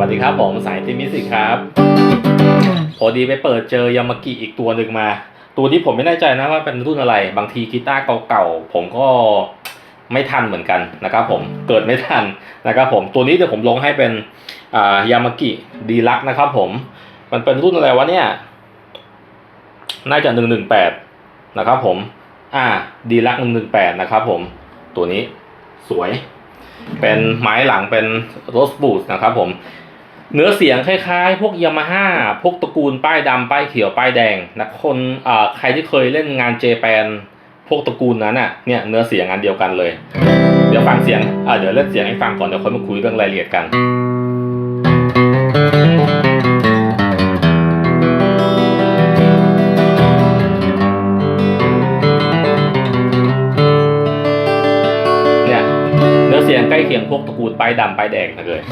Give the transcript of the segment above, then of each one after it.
วัสดีครับ ผมสายติมิสิกครับพอดีไปเปิดเจอยามากิอีกตัวหนึ่งมา ตัวที่ผมไม่แน่ใจนะว่าเป็นรุ่นอะไร บางทีกีตาร์เก่าๆผมก็ไม่ทันเหมือนกันนะครับผมเกิดไม่ทันนะครับผมตัวนี้เดี๋ยวผมลงให้เป็นอ่ายามากิดีลักนะครับผมมันเป็นรุ่นอะไรวะเนี่ย น่าจะหนึ่งหนึ่งแปดนะครับผม อ่า ดีลักหนึ่งหนึ่งแปดนะครับผม ตัวนี้สวย เป็นไม้หลังเป็นโรสบูสนะครับผม เนื้อเสียงคล้ายๆ พวกยามาฮ่าพวกตระกูลป้ายดำป้ายเขียวป้ายแดงนะคนอ่าใครที่เคยเล่นงานเจแปนพวกตระกูลนั้นน่ะเนี่ยเนื้อเสียงอันเดียวกันเลย เดี๋ยวฟังเสียงอ่าเดี๋ยวเล่นเสียงให้ฟังก่อนเดี๋ยวค่อยมาคุยเรื่องรายละเอียดกันเนี่ยเนื้อเสียงใกล้เคียงพวกตระกูลป้ายดำป้ายแดงเลย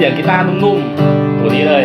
เสียงกีตาร์นุ่มๆตัวนี้เลย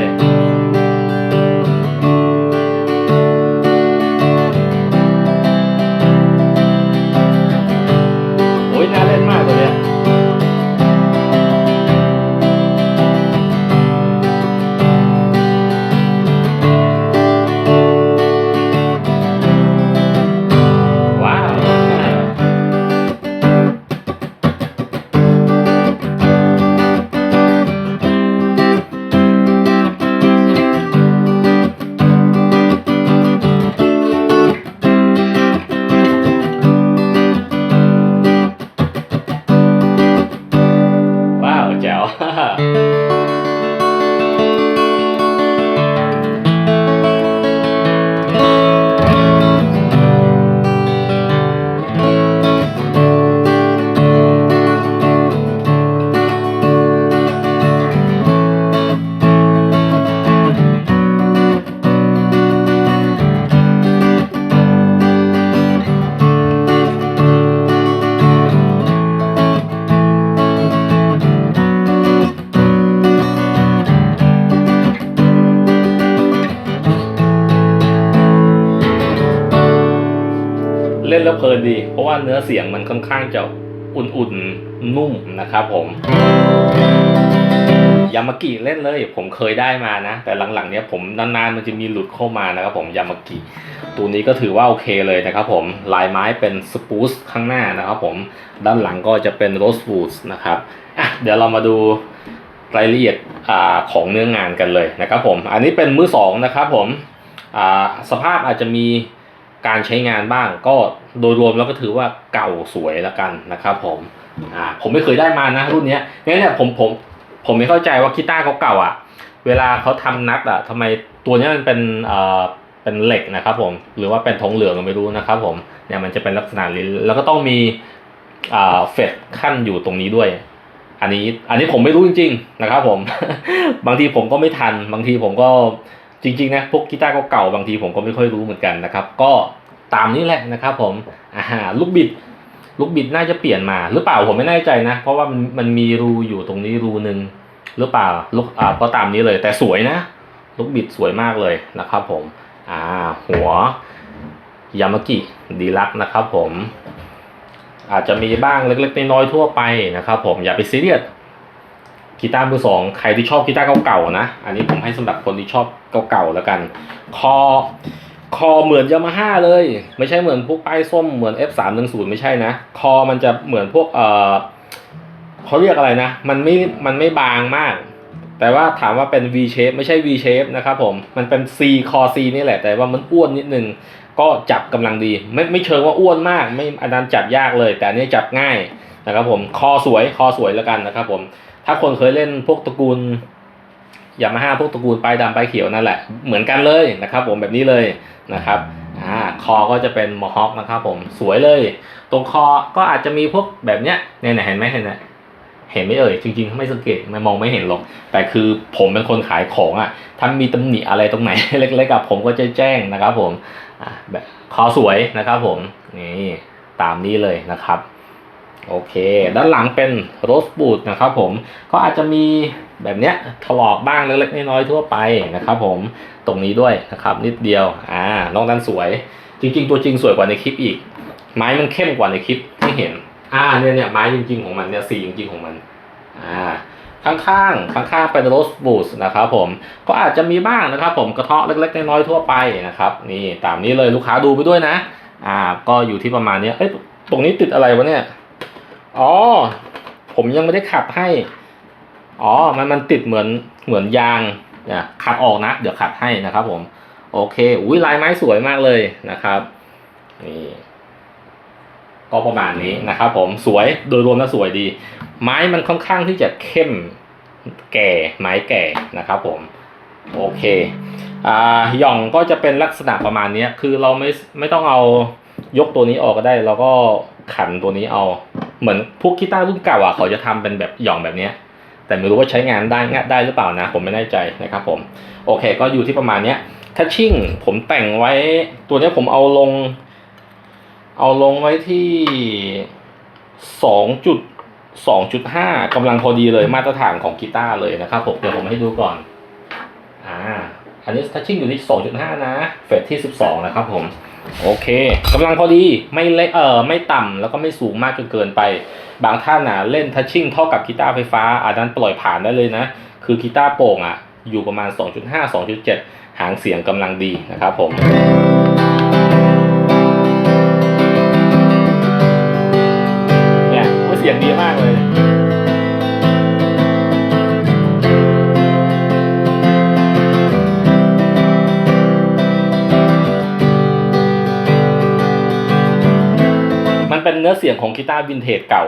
ะว่าเนื้อเสียงมันค่อนข้างจะอุ่นๆนุ่มนะครับผมยามากิเล่นเลย ผมเคยได้มานะ แต่หลังๆเนี้ยผมนานๆมันจะมีหลุดเข้ามานะครับผมยามากิตัวนี้ก็ถือว่าโอเคเลยนะครับผมลายไม้เป็นสปูสข้างหน้านะครับผมด้านหลังก็จะเป็นโรสบูสนะครับอะเดี๋ยวเรามาดูรายละเอียดอของเนื้องานกันเลยนะครับผม อันนี้เป็นมือสองนะครับผมสภาพอาจจะมี การใช้งานบ้างก็โดยรวมแล้วก็ถือว่าเก่าสวยแล้วกันนะครับผมอ่าผมไม่เคยได้มานะรุ่นนี้งั้นเนี่ยผมผมผมไม่เข้าใจว่ากีตาร์เขาเก่าอะ เวลาเขาทำนัดอะทำไมตัวนี้มันเป็นเอ่อเป็นเหล็กนะครับผมหรือว่าเป็นทองเหลืองก็ไม่รู้นะครับผมเนี่ยมันจะเป็นลักษณะลิ้นแล้วก็ต้องมีอ่าเฟดขั้นอยู่ตรงนี้ด้วย อันนี้อันนี้ผมไม่รู้จริง ๆ นะครับผม บางทีผมก็ไม่ทัน บางทีผมก็ จริงๆนะพวกกีตาร์เก่าๆบางทีผมก็ไม่ค่อยรู้เหมือนกันนะครับ ก็ตามนี้แหละนะครับผมอ่าลูกบิดลูกบิดน่าจะเปลี่ยนมา หรือเปล่าผมไม่แน่ใจนะ เพราะว่ามันมันมีรูอยู่ตรงนี้รูหนึ่งหรือเปล่าลูกอ่าก็ตามนี้เลย แต่สวยนะ ลูกบิดสวยมากเลยนะครับ ผมอ่าหัวยามากิดีลักนะครับผม อาจจะมีบ้างเล็กๆน้อยๆทั่วไปนะครับ ผมอย่าไปซีเรียส กีตาร์มือสองใครที่ชอบกีตาร์เก่าๆนะ อันนี้ผมให้สำหรับคนที่ชอบเก่าๆแล้วกัน คอ คอเหมือนยามาฮ่าเลย ไม่ใช่เหมือนพวกป้ายส้มเหมือน F 3 1 0 ไม่ใช่นะ คอมันจะเหมือนพวกเออเขาเรียกอะไรนะ มันไม่ มันไม่บางมาก แต่ว่าถามว่าเป็น V shape ไม่ใช่ V shape นะครับผม มันเป็น C คอ C นี่แหละ แต่ว่ามันอ้วนนิดนึง ก็จับกำลังดี ไม่ไม่เชิงว่าอ้วนมาก ไม่อันนั้นจับยากเลย แต่อันนี้จับง่ายนะครับผม คอสวย คอสวยแล้วกันนะครับผม ถ้าคนเคยเล่นพวกตระกูลยามาฮ่าพวกตระกูลป้ายดำป้ายเขียวนั่นแหละ เหมือนกันเลยนะครับผมแบบนี้เลยนะครับอ่าคอก็จะเป็นมอฮอคนะครับผมสวยเลย ตรงคอก็อาจจะมีพวกแบบเนี้ยเนี่ยเห็นไหมเห็นไหมเห็นไหมเอ่ยจริงๆไม่สังเกตไม่มองไม่เห็นหรอก แต่คือผมเป็นคนขายของอะถ้ามีตำหนิอะไรตรงไหนเล็กๆกับผมก็จะแจ้งนะครับผมอแบบคอสวยนะครับผมนี่ตามนี้เลยนะครับ โอเค ด้านหลังเป็นโรสบูดนะครับผมก็อาจจะมีแบบเนี้ยถลอกบ้างเล็กๆน้อยๆทั่วไปนะครับผมตรงนี้ด้วยนะครับนิดเดียวอ่านอกนั้นสวย จริง ๆ ตัวจริงสวยกว่าในคลิปอีก ไม้มันเข้มกว่าในคลิปที่เห็นอ่าเนี่ยเนี่ยไม้จริง ๆของมันเนี่ยสีจริงๆของมันอ่าข้างๆข้างๆเป็นโรสบูสนะครับผมก็อาจจะมีบ้างนะครับผมกระเทาะเล็กๆน้อยๆทั่วไปนะครับนี่ตามนี้เลยลูกค้าดูไปด้วยนะอ่าก็อยู่ที่ประมาณเนี้ยเอ้ยตรงนี้ติดอะไรวะเนี่ย อ๋อ ผมยังไม่ได้ขัดให้ อ๋อ มันมันติดเหมือนเหมือนยางเนี่ยขัดออกนะ เดี๋ยวขัดให้นะครับผม โอเค อุ้ยลายไม้สวยมากเลยนะครับ นี่ก็ประมาณนี้นะครับผม สวย โดยรวมแล้วสวยดี ไม้มันค่อนข้างที่จะเข้มแก่ ไม้แก่นะครับผม โอเคอ่าหย่องก็จะเป็นลักษณะประมาณนี้คือเราไม่ไม่ต้องเอายกตัวนี้ออกก็ได้ เราก็ ขันตัวนี้เอา เหมือนพวกกีตาร์รุ่นเก่าอะเขาจะทำเป็นแบบหย่องแบบเนี้ยแต่ไม่รู้ว่าใช้งานได้งได้หรือเปล่านะ ผมไม่แน่ใจนะครับผม โอเค ก็อยู่ที่ประมาณเนี้ยทัชชิ่งผมแต่งไว้ตัวนี้ผมเอาลง เอาลงไว้ที่สองจุดสองจุดห้ากำลังพอดีเลยมาตรฐานของกีตาร์เลยนะครับผมเดี๋ยวผมให้ดูก่อน อันนี้ทัชชิ่งอยู่ที่ 2.5 นะ เฟสที่ 12 นะครับผม โอเคกำลังพอดีไม่เล็กเออไม่ต่ำแล้วก็ไม่สูงมากจนเกินไป บางท่านน่ะเล่นทัชชิ่งเท่ากับกีตาร์ไฟฟ้าอันนั้นปล่อยผ่านได้เลยนะ คือกีตาร์โป่งอะอยู่ประมาณ 2.5 2.7 หางเสียงกำลังดีนะครับผม เป็นเนื้อเสียงของกีตาร์วินเทจเก่า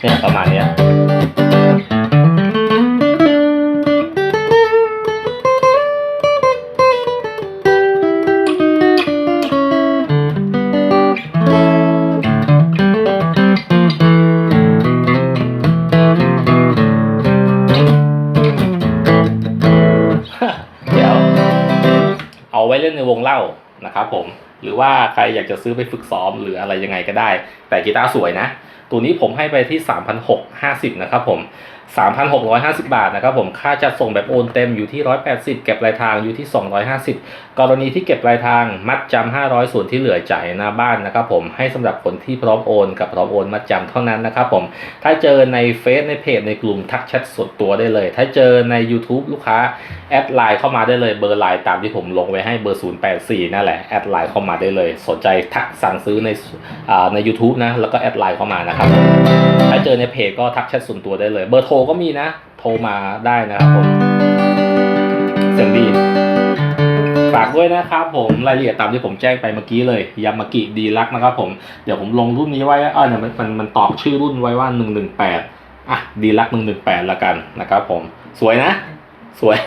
เนี่ยประมาณเนี้ย ว้เล่นในวงเล่านะครับผมหรือว่าใครอยากจะซื้อไปฝึกซ้อมหรืออะไรยังไงก็ได้ แต่กีตาร์สวยนะ ตัวนี้ผมให้ไปที่ 3,650 นะครับผม 3,650 บาทนะครับผมค่าจัดส่งแบบโอนเต็มอยู่ที่ 180 เก็บปลายทางอยู่ที่ 250 กรณีที่เก็บปลายทางมัดจำ500 ส่วนที่เหลือจ่ายหน้าบ้านนะครับผมให้สำหรับคนที่พร้อมโอนกับพร้อมโอนมัดจำเท่านั้นนะครับผมถ้าเจอในเฟซในเพจในกลุ่มทักแชทส่วนตัวได้เลย ถ้าเจอใน YouTube ลูกค้าแอดไลน์เข้ามาได้เลยเบอร์ไลน์ตามที่ผมลงไว้ให้เบอร์ 084 นั่นแหละแอดไลน์เข้ามาได้เลย สนใจทักสั่งซื้อในอใน u t u b e นะแล้วก็แอดไลน์เข้ามานะครับถ้าเจอในเพจก็ทักแชทส่วนตัวได้เลยเบอร์โทรก็มีนะ โทรมาได้นะครับผม เสียงดี ฝากด้วยนะครับผม รายละเอียดตามที่ผมแจ้งไปเมื่อกี้เลยยามากิดีลักนะครับผม เดี๋ยวผมลงรุ่นนี้ไว้เออเนี่ยมันมันตอบชื่อรุ่นไว้ว่า118อะดีลัก118ละกันนะครับผม สวยนะ สวย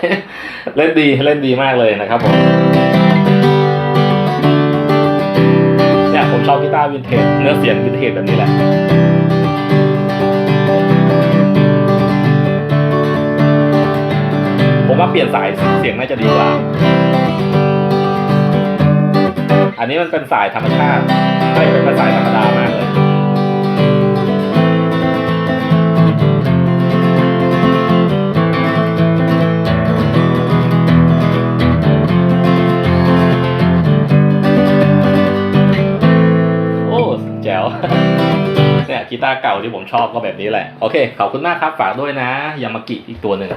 เล่นดีเล่นดีมากเลยนะครับผมเนี่ยผมชอบกีตาร์วินเทจเนื้อเสียงวินเทจแบบนี้แหละ เปลี่ยนสายเสียงน่าจะดีกว่า อันนี้มันเป็นสายธรรมชาติไม่เป็นสายธรรมดามากเลย โอ้แจ๋วเนี่ยกีตาร์เก่าที่ผมชอบก็แบบนี้แหละ โอเค ขอบคุณมากครับ ฝากด้วยนะ ยามากิอีกตัวหนึ่ง